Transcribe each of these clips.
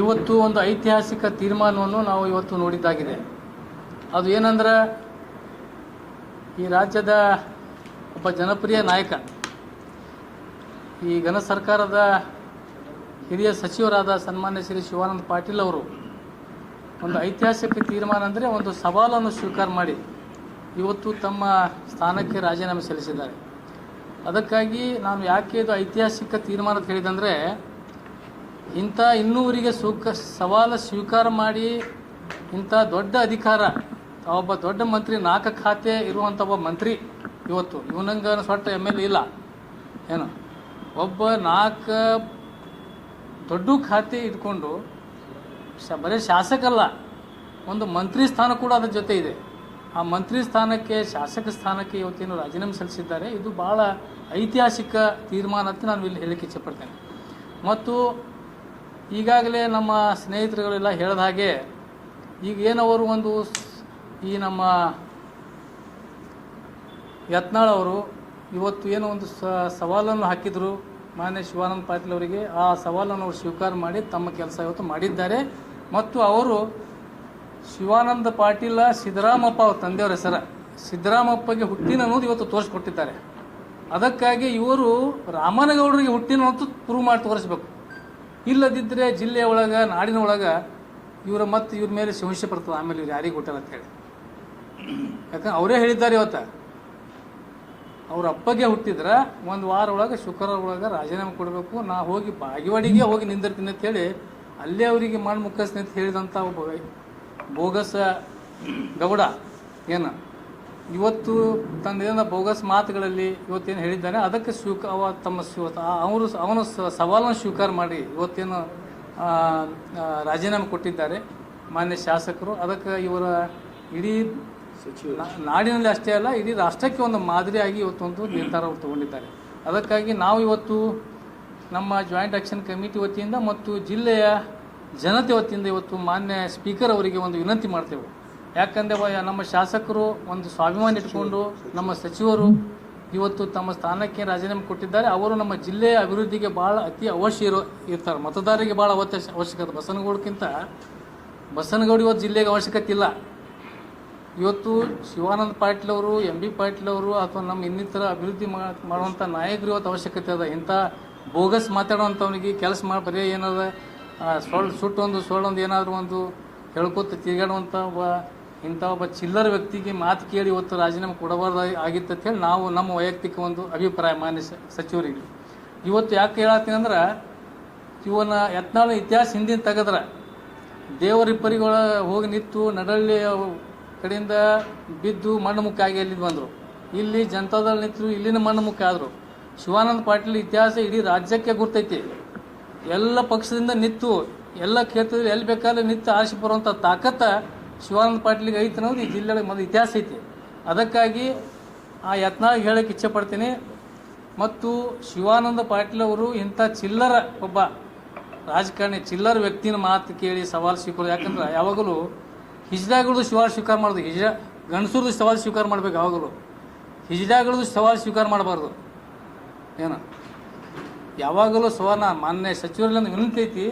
ಇವತ್ತು ಒಂದು ಐತಿಹಾಸಿಕ ತೀರ್ಮಾನವನ್ನು ನಾವು ಇವತ್ತು ನೋಡಿದ್ದಾಗಿದೆ. ಅದು ಏನಂದ್ರೆ ಈ ರಾಜ್ಯದ ಒಬ್ಬ ಜನಪ್ರಿಯ ನಾಯಕ, ಈ ಘನ ಸರ್ಕಾರದ ಹಿರಿಯ ಸಚಿವರಾದ ಸನ್ಮಾನ್ಯ ಶ್ರೀ ಶಿವಾನಂದ ಪಾಟೀಲ್ ಅವರು ಒಂದು ಐತಿಹಾಸಿಕ ತೀರ್ಮಾನ ಅಂದರೆ ಒಂದು ಸವಾಲನ್ನು ಸ್ವೀಕಾರ ಮಾಡಿ ಇವತ್ತು ತಮ್ಮ ಸ್ಥಾನಕ್ಕೆ ರಾಜೀನಾಮೆ ಸಲ್ಲಿಸಿದ್ದಾರೆ. ಅದಕ್ಕಾಗಿ ನಾನು ಯಾಕೆ ಇದು ಐತಿಹಾಸಿಕ ತೀರ್ಮಾನ ಅಂತ ಹೇಳಿದಂದರೆ ಇಂಥ ಇನ್ನೂರಿಗೆ ಸೂಕ ಸವಾಲು ಸ್ವೀಕಾರ ಮಾಡಿ ಇಂಥ ದೊಡ್ಡ ಅಧಿಕಾರ, ಒಬ್ಬ ದೊಡ್ಡ ಮಂತ್ರಿ ನಾಲ್ಕು ಖಾತೆ ಇರುವಂಥ ಒಬ್ಬ ಮಂತ್ರಿ ಇವತ್ತು, ಇವನಂಗೆ ಸೊಟ್ಟ ಎಂ ಎಲ್ ಇಲ್ಲ. ಏನು? ಒಬ್ಬ ನಾಲ್ಕು ದೊಡ್ಡ ಖಾತೆ ಇಟ್ಕೊಂಡು ಶ, ಬರೀ ಶಾಸಕಲ್ಲ, ಒಂದು ಮಂತ್ರಿ ಸ್ಥಾನ ಕೂಡ ಅದ್ರ ಜೊತೆ ಇದೆ. ಆ ಮಂತ್ರಿ ಸ್ಥಾನಕ್ಕೆ, ಶಾಸಕ ಸ್ಥಾನಕ್ಕೆ ಇವತ್ತೇನು ರಾಜೀನಾಮೆ ಸಲ್ಲಿಸಿದ್ದಾರೆ, ಇದು ಭಾಳ ಐತಿಹಾಸಿಕ ತೀರ್ಮಾನ ಅಂತ ನಾನು ಇಲ್ಲಿ ಹೇಳಕ್ಕೆ ಇಚ್ಛೆಪಡ್ತೇನೆ ಮತ್ತು ಈಗಾಗಲೇ ನಮ್ಮ ಸ್ನೇಹಿತರುಗಳೆಲ್ಲ ಹೇಳಿದ ಹಾಗೆ, ಈಗ ಏನವರು ಒಂದು ಈ ನಮ್ಮ ಯತ್ನಾಳ್ ಅವರು ಇವತ್ತು ಏನೋ ಒಂದು ಸವಾಲನ್ನು ಹಾಕಿದರು ಮಾನ್ಯ ಶಿವಾನಂದ ಪಾಟೀಲ್ ಅವರಿಗೆ, ಆ ಸವಾಲನ್ನು ಅವರು ಸ್ವೀಕಾರ ಮಾಡಿ ತಮ್ಮ ಕೆಲಸ ಇವತ್ತು ಮಾಡಿದ್ದಾರೆ. ಮತ್ತು ಅವರು ಶಿವಾನಂದ ಪಾಟೀಲ ಸಿದ್ದರಾಮಪ್ಪ ಅವ್ರ ತಂದೆಯವರ ಹೆಸರ, ಸಿದ್ದರಾಮಪ್ಪಗೆ ಹುಟ್ಟಿನ ಅನ್ನೋದು ಇವತ್ತು ತೋರಿಸ್ಕೊಟ್ಟಿದ್ದಾರೆ. ಅದಕ್ಕಾಗಿ ಇವರು ರಾಮನಗೌಡರಿಗೆ ಹುಟ್ಟಿನ ಅಂತೂ ಪ್ರೂವ್ ಮಾಡಿ ತೋರಿಸ್ಬೇಕು. ಇಲ್ಲದಿದ್ದರೆ ಜಿಲ್ಲೆಯ ಒಳಗೆ, ನಾಡಿನ ಒಳಗೆ ಇವರ ಮತ್ತು ಇವ್ರ ಮೇಲೆ ಸಮಸ್ಯೆ ಬರ್ತದೆ. ಆಮೇಲೆ ಇವ್ರು ಯಾರಿಗೆ ಅಂತ ಹೇಳಿ. ಯಾಕಂದ್ರೆ ಅವರೇ ಹೇಳಿದ್ದಾರೆ ಇವತ್ತು. ಅವ್ರ ಅಪ್ಪಗೆ ಹುಟ್ಟಿದ್ರ ಒಂದು ವಾರ ಒಳಗೆ, ಶುಕ್ರವಾರ ಒಳಗೆ ರಾಜೀನಾಮೆ ಕೊಡಬೇಕು. ನಾ ಹೋಗಿ ಬಾಗಿವಾಡಿಗೆ ಹೋಗಿ ನಿಂದಿರ್ತೀನಿ ಅಂತ ಹೇಳಿ ಅಲ್ಲೇ ಅವರಿಗೆ ಮಾಡಿ ಮುಖಸ್ನಿ ಅಂತ ಹೇಳಿದಂಥ ಒಬ್ಬ ಬೋಗಸ ಗೌಡ. ಏನು? ಇವತ್ತು ತನ್ನ ಬೋಗಸ್ ಮಾತುಗಳಲ್ಲಿ ಇವತ್ತೇನು ಹೇಳಿದ್ದಾನೆ ಅದಕ್ಕೆ ಸ್ವೀಕ ಅವ ತಮ್ಮ ಸ್ವ ಅವರು ಅವನು ಸ- ಸವಾಲನ್ನು ಸ್ವೀಕಾರ ಮಾಡಿ ಇವತ್ತೇನು ರಾಜೀನಾಮೆ ಕೊಟ್ಟಿದ್ದಾರೆ ಮಾನ್ಯ ಶಾಸಕರು. ಅದಕ್ಕೆ ಇವರ ಇಡೀ ನಾಡಿನಲ್ಲಿ ಅಷ್ಟೇ ಅಲ್ಲ ಇಡೀ ರಾಷ್ಟ್ರಕ್ಕೆ ಒಂದು ಮಾದರಿಯಾಗಿ ಇವತ್ತೊಂದು ನಿರ್ಧಾರವನ್ನು ತಗೊಂಡಿದ್ದಾರೆ. ಅದಕ್ಕಾಗಿ ನಾವು ಇವತ್ತು ನಮ್ಮ ಜಾಯಿಂಟ್ ಆಕ್ಷನ್ ಕಮಿಟಿ ವತಿಯಿಂದ ಮತ್ತು ಜಿಲ್ಲೆಯ ಜನತೆ ವತಿಯಿಂದ ಇವತ್ತು ಮಾನ್ಯ ಸ್ಪೀಕರ್ ಅವರಿಗೆ ಒಂದು ವಿನಂತಿ ಮಾಡ್ತೇವೆ. ಯಾಕಂದರೆ ನಮ್ಮ ಶಾಸಕರು ಒಂದು ಸ್ವಾಭಿಮಾನ ಇಟ್ಕೊಂಡು ನಮ್ಮ ಸಚಿವರು ಇವತ್ತು ತಮ್ಮ ಸ್ಥಾನಕ್ಕೆ ರಾಜೀನಾಮೆ ಕೊಟ್ಟಿದ್ದಾರೆ. ಅವರು ನಮ್ಮ ಜಿಲ್ಲೆಯ ಅಭಿವೃದ್ಧಿಗೆ ಭಾಳ ಅತಿ ಅವಶ್ಯ ಇರೋ ಇರ್ತಾರೆ. ಮತದಾರರಿಗೆ ಭಾಳ ಅವಶ್ಯ ಅವಶ್ಯಕತೆ. ಬಸನಗೌಡಕ್ಕಿಂತ ಬಸನಗೌಡ ಇವತ್ತು ಜಿಲ್ಲೆಗೆ ಅವಶ್ಯಕತೆ ಇಲ್ಲ. ಇವತ್ತು ಶಿವಾನಂದ ಪಾಟೀಲ್ ಅವರು, ಎಂ ಬಿ ಪಾಟೀಲ್ ಅವರು ಅಥವಾ ನಮ್ಮ ಇನ್ನಿತರ ಅಭಿವೃದ್ಧಿ ಮಾಡುವಂಥ ನಾಯಕರು ಇವತ್ತು ಅವಶ್ಯಕತೆ ಅದ. ಇಂಥ ಬೋಗಸ್ ಮಾತಾಡುವಂಥವನಿಗೆ ಕೆಲಸ ಮಾಡಿ ಬರೀ ಏನದ ಸೊಳ್ಳು ಸುಟ್ಟೊಂದು ಸೊಳ್ಳೊಂದು ಏನಾದರೂ ಒಂದು ಹೇಳ್ಕೊತ ತಿರುಗಾಡುವಂಥ ಇಂಥ ಒಬ್ಬ ಚಿಲ್ಲರ್ ವ್ಯಕ್ತಿಗೆ ಮಾತು ಕೇಳಿ ಇವತ್ತು ರಾಜೀನಾಮೆ ಕೊಡಬಾರ್ದು ಆಗಿತ್ತು ಅಂತ ಹೇಳಿ ನಾವು ನಮ್ಮ ವೈಯಕ್ತಿಕ ಒಂದು ಅಭಿಪ್ರಾಯ ಮಾನ್ಯ ಸಚಿವರಿಗೆ. ಇವತ್ತು ಯಾಕೆ ಹೇಳತ್ತೀನಿ ಅಂದ್ರೆ ಇವನ ಯತ್ನಾಳ ಇತಿಹಾಸ ಹಿಂದಿನ ತೆಗೆದ್ರೆ, ದೇವರಿಬ್ಬರಿಗಳ ಹೋಗಿ ನಿಂತು ನಡಳ್ಳಿ ಕಡೆಯಿಂದ ಬಿದ್ದು ಮಣ್ಣು ಮುಖ ಆಗಿ ಅಲ್ಲಿ ಬಂದರು? ಇಲ್ಲಿ ಜನತಾದಳ ನಿಂತರು, ಇಲ್ಲಿನ ಮಣ್ಣು ಮುಖ ಆದರು. ಶಿವಾನಂದ ಪಾಟೀಲ್ ಇತಿಹಾಸ ಇಡೀ ರಾಜ್ಯಕ್ಕೆ ಗುರ್ತೈತಿ. ಎಲ್ಲ ಪಕ್ಷದಿಂದ ನಿಂತು, ಎಲ್ಲ ಕ್ಷೇತ್ರದಲ್ಲಿ ಎಲ್ಲಿ ಬೇಕಾದ್ರೆ ನಿಂತು ಆರಿಸಿ ಬರುವಂಥ ತಾಕತ್ತ ಶಿವಾನಂದ ಪಾಟೀಲ್ಗೆ ಐತೆ ಅನ್ನೋದು ಈ ಜಿಲ್ಲೆ ಮೊದಲು ಇತಿಹಾಸ ಐತಿ. ಅದಕ್ಕಾಗಿ ಆ ಯತ್ನಾಳಿಗೆ ಹೇಳಕ್ಕೆ ಇಚ್ಛೆ ಪಡ್ತೀನಿ. ಮತ್ತು ಶಿವಾನಂದ ಪಾಟೀಲ್ ಅವರು ಇಂಥ ಚಿಲ್ಲರ ಒಬ್ಬ ರಾಜಕಾರಣಿ, ಚಿಲ್ಲರ ವ್ಯಕ್ತಿನ ಮಾತು ಕೇಳಿ ಸವಾಲು ಸ್ವೀಕಾರ ಯಾಕಂದ್ರೆ ಯಾವಾಗಲೂ ಹಿಜ್ಡಾಗಳದ್ದು ಸವಾಲು ಸ್ವೀಕಾರ ಮಾಡೋದು ಹಿಜ ಗಂಡಸರದು ಸವಾಲು ಸ್ವೀಕಾರ ಮಾಡ್ಬೇಕು ಯಾವಾಗಲೂ. ಹಿಜ್ಡಾಗಳದ್ದು ಸವಾಲು ಸ್ವೀಕಾರ ಮಾಡಬಾರ್ದು. ಏನು? ಯಾವಾಗಲೂ ಸವಾಲ ಮಾನ್ಯ ಸಚಿವರಲ್ಲಿ ಒಂದು ವಿನಂತಿ ಐತಿ.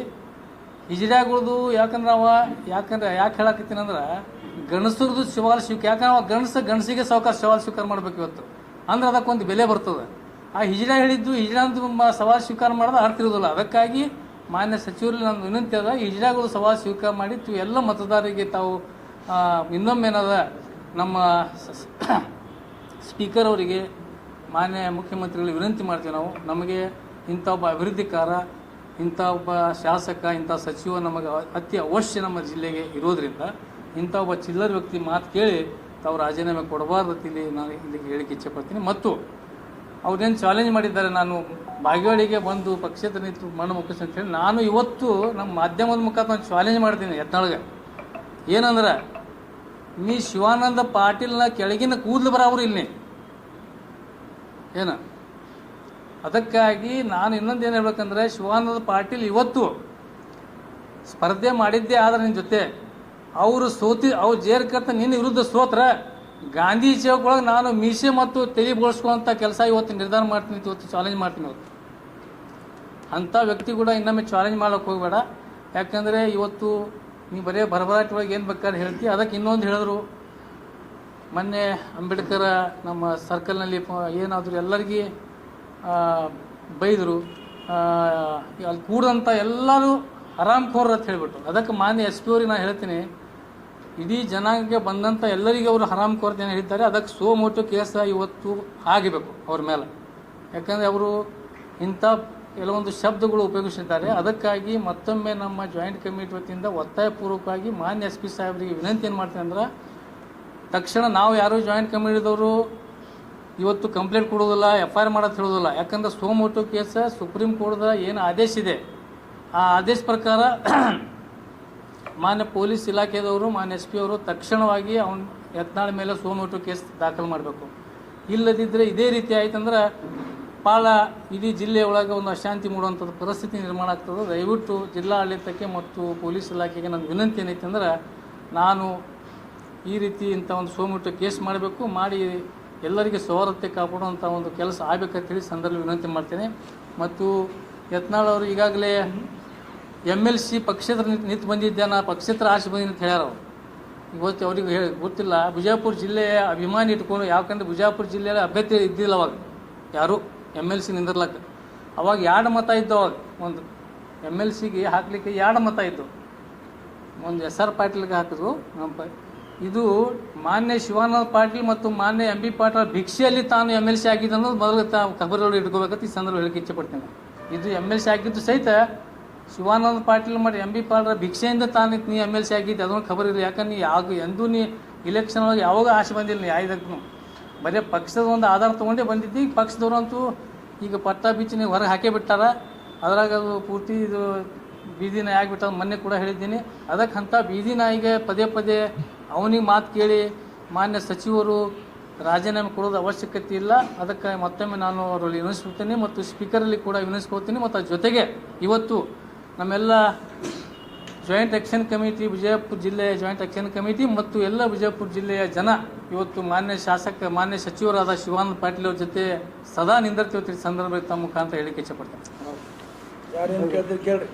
ಹಿಜ್ಡಾಗಳದು ಯಾಕಂದ್ರೆ ಅವ, ಯಾಕಂದ್ರೆ ಯಾಕೆ ಹೇಳಕತ್ತೀನಿ ಅಂದ್ರೆ ಗಂಡಸರದು ಸವಾಲು ಸ್ವೀಕಾರ ಯಾಕಂದ್ರೆ ಅವ ಗಣಸ ಗಣಸಿಗೆ ಸಾವುಕಾರ ಸವಾಲು ಸ್ವೀಕಾರ ಮಾಡ್ಬೇಕು ಇವತ್ತು. ಅಂದ್ರೆ ಅದಕ್ಕೊಂದು ಬೆಲೆ ಬರ್ತದೆ. ಆ ಹಿಜ್ಡಾ ಹೇಳಿದ್ದು ಹಿಜ್ಡಾಂದು ಸವಾಲ್ ಸ್ವೀಕಾರ ಮಾಡೋದು ಅರ್ಥ ಅದಕ್ಕಾಗಿ ಮಾನ್ಯ ಸಚಿವರಲ್ಲಿ ನಾನು ವಿನಂತಿ ಅದ ಹಿಜಿಡಾಗಳು ಸವಾಲ್ ಸ್ವೀಕಾರ ಮಾಡಿ ತು ಎಲ್ಲ ಮತದಾರರಿಗೆ ತಾವು ಇನ್ನೊಮ್ಮೆ ಏನದ ನಮ್ಮ ಸ್ಪೀಕರ್ ಅವರಿಗೆ ಮಾನ್ಯ ಮುಖ್ಯಮಂತ್ರಿಗಳಿಗೆ ವಿನಂತಿ ಮಾಡ್ತೀವಿ ನಾವು. ನಮಗೆ ಇಂಥ ಒಬ್ಬ ಅಭಿವೃದ್ಧಿಕಾರ ಇಂಥ ಒಬ್ಬ ಶಾಸಕ, ಇಂಥ ಸಚಿವ ನಮಗೆ ಅತಿ ಅವಶ್ಯ ನಮ್ಮ ಜಿಲ್ಲೆಗೆ ಇರೋದ್ರಿಂದ ಇಂಥ ಒಬ್ಬ ಚಿಲ್ಲರ್ ವ್ಯಕ್ತಿ ಮಾತು ಕೇಳಿ ತಾವು ರಾಜೀನಾಮೆ ಕೊಡಬಾರ್ದು ಇಲ್ಲಿ ನಾನು ಇಲ್ಲಿಗೆ ಹೇಳಿಕ್ಕೆ ಇಚ್ಛೆಪಡ್ತೀನಿ. ಮತ್ತು ಅವ್ರೇನು ಚಾಲೆಂಜ್ ಮಾಡಿದ್ದಾರೆ, ನಾನು ಬಾಗೇವಾಡಿಗೆ ಬಂದು ಪಕ್ಷೇತರ ನಿಂತು ಮಣ್ಣು ಮುಖ ಅಂತ ಹೇಳಿ ನಾನು ಇವತ್ತು ನಮ್ಮ ಮಾಧ್ಯಮದ ಮುಖಾಂತರ ಚಾಲೆಂಜ್ ಮಾಡ್ತೀನಿ ಯತ್ನಾಳ್ಗೆ. ಏನಂದ್ರೆ ನೀ ಶಿವಾನಂದ ಪಾಟೀಲ್ನ ಕೆಳಗಿನ ಕೂದಲು ಬರಾವ್ರು ಇಲ್ಲಿ. ಏನು? ಅದಕ್ಕಾಗಿ ನಾನು ಇನ್ನೊಂದು ಏನು ಹೇಳ್ಬೇಕಂದ್ರೆ ಶಿವಾನಂದ ಪಾಟೀಲ್ ಇವತ್ತು ಸ್ಪರ್ಧೆ ಮಾಡಿದ್ದೇ ಆದ್ರೆ ನಿನ್ನ ಜೊತೆ. ಅವರು ಸೋತಿ, ಅವ್ರು ಜೇರ್ಕರ್ತ ನಿನ್ನ ವಿರುದ್ಧ ಸೋತ್ರ. ಗಾಂಧಿ ಚೌಕ್ ನಾನು ಮೀಸೆ ಮತ್ತು ತೆಲಿ ಬೋಳ್ಸ್ಕೊಳ್ಳೋಂಥ ಕೆಲಸ ಇವತ್ತು ನಿರ್ಧಾರ ಮಾಡ್ತೀನಿ ಇವತ್ತು ಚಾಲೆಂಜ್ ಮಾಡ್ತೀನಿ ಇವತ್ತು. ಅಂಥ ವ್ಯಕ್ತಿ ಕೂಡ ಇನ್ನೊಮ್ಮೆ ಚಾಲೆಂಜ್ ಮಾಡೋಕೆ ಹೋಗಬೇಡ. ಯಾಕಂದರೆ ಇವತ್ತು ನೀವು ಬರೇ ಭರಭರಾಟಿ ಒಳಗೆ ಏನು ಬೇಕಾದ್ರೆ ಹೇಳ್ತಿ. ಅದಕ್ಕೆ ಇನ್ನೊಂದು ಹೇಳಿದ್ರು. ಮೊನ್ನೆ ಅಂಬೇಡ್ಕರ್ ನಮ್ಮ ಸರ್ಕಲ್ನಲ್ಲಿ ಏನಾದರೂ ಎಲ್ಲರಿಗೆ ಬೈದರು. ಅಲ್ಲಿ ಕೂಡಂಥ ಎಲ್ಲರೂ ಆರಾಮ್ಖೋರ್ ಅಂತ ಹೇಳ್ಬಿಟ್ಟು ಅದಕ್ಕೆ ಮಾನ್ಯ ಎಸ್ ಪಿ ಅವ್ರಿಗೆ ನಾನು ಹೇಳ್ತೀನಿ, ಇಡೀ ಜನಾಂಗಕ್ಕೆ ಬಂದಂಥ ಎಲ್ಲರಿಗೂ ಅವರು ಹರಾಮ್ಖೋರ್ ಏನು ಹೇಳಿದ್ದಾರೆ, ಅದಕ್ಕೆ ಸೋ ಮೋಟು ಕೇಸ ಇವತ್ತು ಆಗಬೇಕು ಅವ್ರ ಮೇಲೆ. ಯಾಕಂದರೆ ಅವರು ಇಂಥ ಕೆಲವೊಂದು ಶಬ್ದಗಳು ಉಪಯೋಗಿಸಿದ್ದಾರೆ ಅದಕ್ಕಾಗಿ ಮತ್ತೊಮ್ಮೆ ನಮ್ಮ ಜಾಯಿಂಟ್ ಕಮಿಟಿ ವತಿಯಿಂದ ಒತ್ತಾಯಪೂರ್ವಕವಾಗಿ ಮಾನ್ಯ ಎಸ್ ಪಿ ಸಾಹೇಬರಿಗೆ ವಿನಂತಿ ಏನು ಮಾಡ್ತೀನಿ ಅಂದ್ರೆ, ತಕ್ಷಣ ನಾವು ಯಾರು ಜಾಯಿಂಟ್ ಕಮಿಟಿದವರು ಇವತ್ತು ಕಂಪ್ಲೇಂಟ್ ಕೊಡೋದಿಲ್ಲ ಎಫ್ ಐ ಆರ್ ಮಾಡೋದು ಹೇಳೋದಿಲ್ಲ. ಯಾಕಂದ್ರೆ ಸೋಮೋಟು ಕೇಸ ಸುಪ್ರೀಂ ಕೋರ್ಟ್ದ ಏನು ಆದೇಶ ಇದೆ, ಆ ಆದೇಶ ಪ್ರಕಾರ ಮಾನ್ಯ ಪೊಲೀಸ್ ಇಲಾಖೆದವರು, ಮಾನ್ಯ ಎಸ್ ಪಿ ಅವರು ತಕ್ಷಣವಾಗಿ ಅವನ ಯತ್ನಾಳ ಮೇಲೆ ಸೋಮೋಟು ಕೇಸ್ ದಾಖಲು ಮಾಡಬೇಕು. ಇಲ್ಲದಿದ್ದರೆ ಇದೇ ರೀತಿ ಆಯ್ತಂದ್ರೆ ಭಾಳ ಇಡೀ ಜಿಲ್ಲೆ ಒಳಗೆ ಒಂದು ಅಶಾಂತಿ ಮೂಡುವಂಥದ್ದು ಪರಿಸ್ಥಿತಿ ನಿರ್ಮಾಣ ಆಗ್ತದೆ. ದಯವಿಟ್ಟು ಜಿಲ್ಲಾಡಳಿತಕ್ಕೆ ಮತ್ತು ಪೊಲೀಸ್ ಇಲಾಖೆಗೆ ನನ್ನ ವಿನಂತಿ ಏನೈತೆ ಅಂದ್ರೆ, ನಾನು ಈ ರೀತಿ ಇಂಥ ಒಂದು ಸೋಮುಟ್ಟು ಕೇಸ್ ಮಾಡಬೇಕು, ಮಾಡಿ ಎಲ್ಲರಿಗೆ ಸೌಹಾರ್ದತೆ ಕಾಪಾಡುವಂಥ ಒಂದು ಕೆಲಸ ಆಗಬೇಕಂತ ಹೇಳಿ ಸಂದರ್ಭ ವಿನಂತಿ ಮಾಡ್ತೇನೆ. ಮತ್ತು ಯತ್ನಾಳ್ ಅವರು ಈಗಾಗಲೇ ಎಂ ಎಲ್ ಸಿ ಪಕ್ಷೇತರ ನಿಂತು ನಿಂತು ಬಂದಿದ್ದೆ ನಾ ಪಕ್ಷೇತರ ಆಸೆ ಬಂದಿದ್ದೆ ಅಂತ ಹೇಳ್ಯಾರ ಅವರು. ಇವತ್ತು ಅವ್ರಿಗೆ ಹೇಳಿ, ಗೊತ್ತಿಲ್ಲ. ಬಿಜಾಪುರ ಜಿಲ್ಲೆಯ ಅಭಿಮಾನಿ ಇಟ್ಕೊಂಡು ಯಾಕಂದ್ರೆ ಬಿಜಾಪುರ ಜಿಲ್ಲೆಯಲ್ಲಿ ಅಭ್ಯರ್ಥಿ ಇದ್ದಿಲ್ಲ ಅವಾಗ. ಯಾರು? ಎಂ ಎಲ್ ಸಿ ನಿಂದಿರ್ಲಕ್ಕ. ಅವಾಗ ಎರಡು ಮತ ಇದ್ದು ಅವಾಗ. ಒಂದು ಎಂ ಎಲ್ ಸಿಗೆ ಹಾಕಲಿಕ್ಕೆ ಎರಡು ಮತ ಇದ್ದು. ಒಂದು ಎಸ್ ಆರ್ ಪಾಟೀಲ್ಗೆ ಹಾಕಿದ್ರು. ನಮ್ಮ ಇದು ಮಾನ್ಯ ಶಿವಾನಂದ ಪಾಟೀಲ್ ಮತ್ತು ಮಾನ್ಯ ಎಂ ಬಿ ಪಾಟೀಲ್ ಭಿಕ್ಷೆಯಲ್ಲಿ ತಾನು ಎಂ ಎಲ್ ಸಿ ಆಗಿದ್ದು ಅನ್ನೋದು ಮೊದಲು ತಾ ಖಬರ್ಗಳು ಇಟ್ಕೋಬೇಕಂತ ಈ ಸಂದರ್ಭ ಹೇಳಿಕೆ ಇಚ್ಛೆ ಇದು ಎಂ ಎಲ್ ಸಿ ಆಗಿದ್ದು ಸಹಿತ ಶಿವಾನಂದ ಪಾಟೀಲ್ ಮಾಡಿ ಎಂ ಬಿ ಪಾಟೀಲ್ ಭಿಕ್ಷೆಯಿಂದ ತಾನು ನೀ ಎಂ ಎಲ್ ಸಿ ಆಗಿದ್ದೆ ಅದನ್ನು ಖಬರ್ ಇಲ್ಲ ಯಾಕಂದ್ರೆ ನೀ ಯಾವ ಎಂದೂ ನೀ ಇಲೆಕ್ಷನ್ ಒಳಗೆ ಯಾವಾಗ ಆಸೆ ಬಂದಿಲ್ಲ ಯಾವ್ದಕ್ಕೂ ಬರೀ ಪಕ್ಷದ ಒಂದು ಆಧಾರ ತೊಗೊಂಡೇ ಬಂದಿದ್ದು. ಈಗ ಪಕ್ಷದವ್ರಂತೂ ಈಗ ಪಟ್ಟ ಬಿಚ್ಚಿ ನೀವು ಹೊರಗೆ ಹಾಕೇ ಬಿಟ್ಟಾರ. ಅದ್ರಾಗ ಅದು ಪೂರ್ತಿ ಇದು ಬೀದಿ ನಾಯಿ ಆಗಿಬಿಟ್ಟ ಮೊನ್ನೆ ಕೂಡ ಹೇಳಿದ್ದೀನಿ. ಅದಕ್ಕೆ ಅಂಥ ಬೀದಿ ನಾಯಿಗೆ ಪದೇ ಪದೇ ಅವನಿಗೆ ಮಾತು ಕೇಳಿ ಮಾನ್ಯ ಸಚಿವರು ರಾಜೀನಾಮೆ ಕೊಡೋದು ಅವಶ್ಯಕತೆ ಇಲ್ಲ. ಅದಕ್ಕೆ ಮತ್ತೊಮ್ಮೆ ನಾನು ಅವರಲ್ಲಿ ವಿನಿಸ್ಕೊಳ್ತೀನಿ ಮತ್ತು ಸ್ಪೀಕರಲ್ಲಿ ಕೂಡ ವಿನಿಸ್ಕೊಳ್ತೀನಿ ಮತ್ತು ಅದ್ರ ಜೊತೆಗೆ ಇವತ್ತು ನಮ್ಮೆಲ್ಲ ಜಾಯಿಂಟ್ ಆಕ್ಷನ್ ಕಮಿಟಿ ವಿಜಯಪುರ ಜಿಲ್ಲೆಯ ಜಾಯಿಂಟ್ ಆ್ಯಕ್ಷನ್ ಕಮಿಟಿ ಮತ್ತು ಎಲ್ಲ ವಿಜಯಪುರ ಜಿಲ್ಲೆಯ ಜನ ಇವತ್ತು ಮಾನ್ಯ ಶಾಸಕ, ಮಾನ್ಯ ಸಚಿವರಾದ ಶಿವಾನಂದ ಪಾಟೀಲ್ ಅವ್ರ ಜೊತೆ ಸದಾ ನಿಂದಿರ್ತೀವಿ. ಸಂದರ್ಭದಲ್ಲಿ ತಮ್ಮ ಮುಖಾಂತರ ಹೇಳಿಕೆ ಕೇಳ್ತೀರಿ? ಕೇಳ್ರಿ.